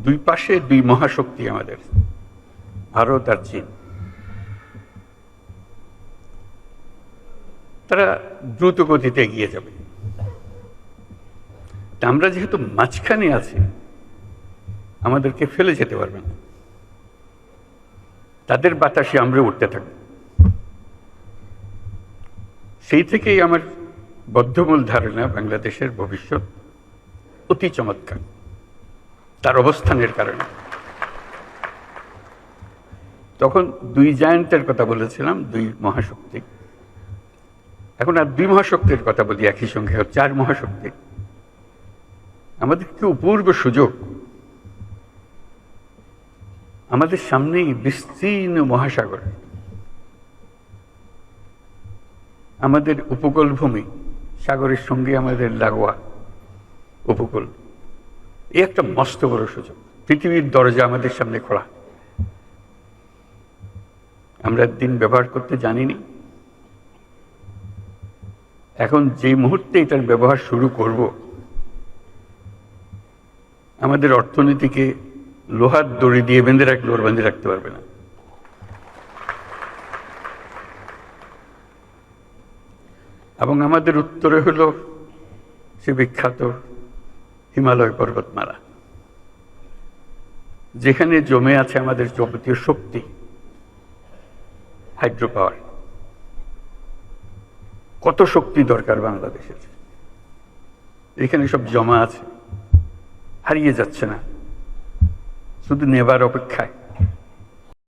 দুই পাশে দুই মহাশক্তি আমাদের, ভারত আর চীন। তারা দ্রুত গতিতে এগিয়ে যাবে। আমরা যেহেতু মাঝখানে আছি, আমাদেরকে ফেলে যেতে পারবে না। তাদের বাতাসে আমরা উঠতে থাকব। সেই থেকেই আমার বদ্ধমূল ধারণা বাংলাদেশের ভবিষ্যৎ অতি চমৎকার। তার অবস্থানের কারণে। তখন দুই জায়ান্টের কথা বলেছিলাম, দুই মহাশক্তি। এখন আর দুই মহাশক্তির কথা বলি একই সঙ্গে চার মহাশক্তি। আমাদের কি অপূর্ব সুযোগ। আমাদের সামনেই বিস্তীর্ণ মহাসাগর। আমাদের উপকূল ভূমি সাগরের সঙ্গে আমাদের লাগোয়া উপকূল। এই একটা মস্ত বড় সুযোগ। পৃথিবীর দরজা আমাদের সামনে খোলা। আমরা দিন ব্যবহার করতে জানিনি। এখন যে মুহূর্তে এটার ব্যবহার শুরু করব, আমাদের অর্থনীতিকে লোহার দড়ি দিয়ে বেঁধে রাখলে ওর বেঁধে রাখতে পারবে না। এবং আমাদের উত্তরে হলো সে বিখ্যাত হিমালয় পর্বতমালা। যেখানে জমে আছে আমাদের যাবতীয় শক্তি হাইড্রো পাওয়ার কত শক্তি দরকার বাংলাদেশের? এখানে সব জমা আছে, হারিয়ে যাচ্ছে না। শুধু নেবার অপেক্ষায়।